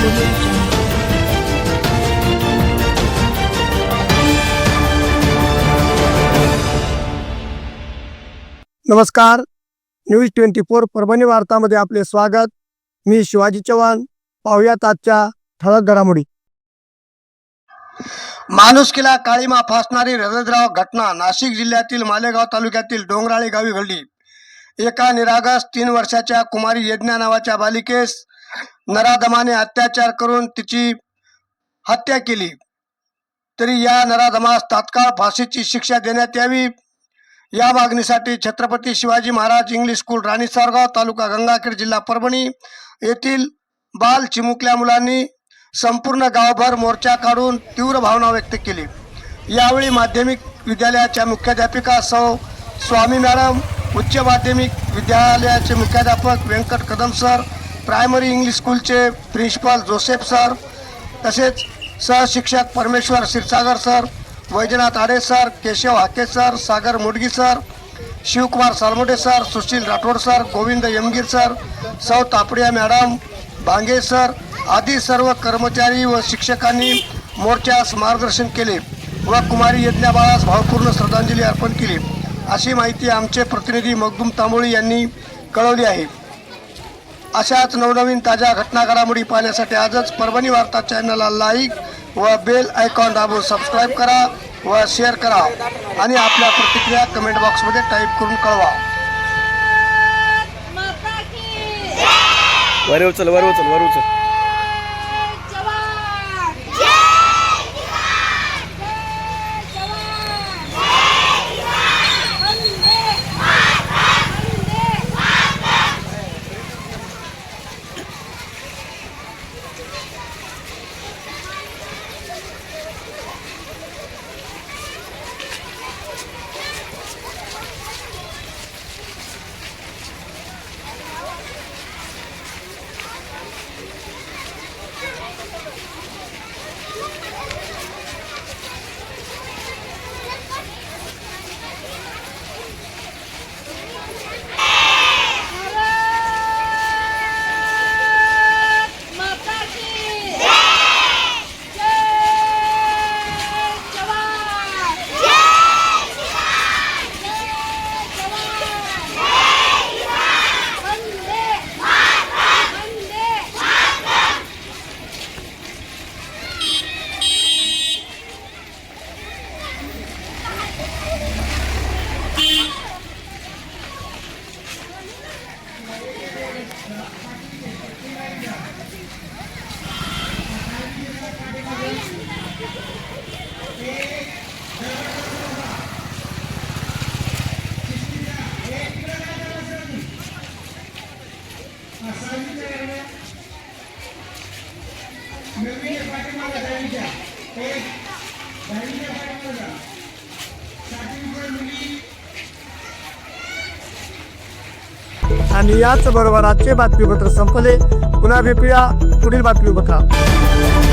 नमस्कार. News twenty four Parbhani वार्तामध्ये आपले स्वागत. मी शिवाजी चव्हाण. पाहुयात आजच्या ठळक घडामोडी. माणुसकीला काळीमा फासणारी हृदयद्राव घटना नाशिक जिल्ह्यातील मालेगाव तालुक्यातील डोंगराळी गावी घडली. एका निरागस तीन वर्षाच्या कुमारी यज्ञा नावाच्या बालिकेस नराधमाने अत्याचार करून तिची हत्या केली. तरी या नराधमास तात्काळ फाशीची शिक्षा देण्यात यावी. या मागणीसाठी छत्रपती शिवाजी महाराज इंग्लिश स्कूल राणी सारगाव तालुका गंगाखेड जिल्हा परभणी येथील बाल चिमुकल्या मुलांनी संपूर्ण गावभर मोर्चा काढून तीव्र भावना व्यक्त केली. यावेळी माध्यमिक विद्यालयाच्या मुख्याध्यापिका सौ. स्वामी मॅडम उच्च माध्यमिक विद्यालयाचे मुख्याध्यापक Venkat Kadam sir primary English स्कूलचे प्रिन्सिपल जोसेफ सर तसेच सहशिक्षक Parmeshwar Kshirsagar sir Vaijnath Aade sir Keshav Hake sir Sagar Mudgi sir Shivkumar Salmote sir Sushil Rathod sir Govind Yamgir sir सौ तापडिया मॅडम भांगे sir आदी सर्व कर्मचारी व शिक्षकांनी मोर्चास मार्गदर्शन केले व कुमारी यज्ञाबाळास भावपूर्ण श्रद्धांजली अर्पण केली. अशी माहिती आमचे प्रतिनिधी मगदूम तांबोळी यांनी कळवली आहे. अशाच नवनवीन ताज्या घटना घडामोडी पाहण्यासाठी आजच परभणी वार्ता चॅनलला लाईक व बेल आयकॉन दाबून सबस्क्राईब करा व शेअर करा. आणि आपल्या प्रतिक्रिया कमेंट बॉक्समध्ये टाईप करून कळवा. माता की. वर उचल वर उचल वर उचल आणि याच बरोबर आजचे बातमीपत्र संपले. पुन्हा भेटूया पुढील बातमी बातमीपत्रात.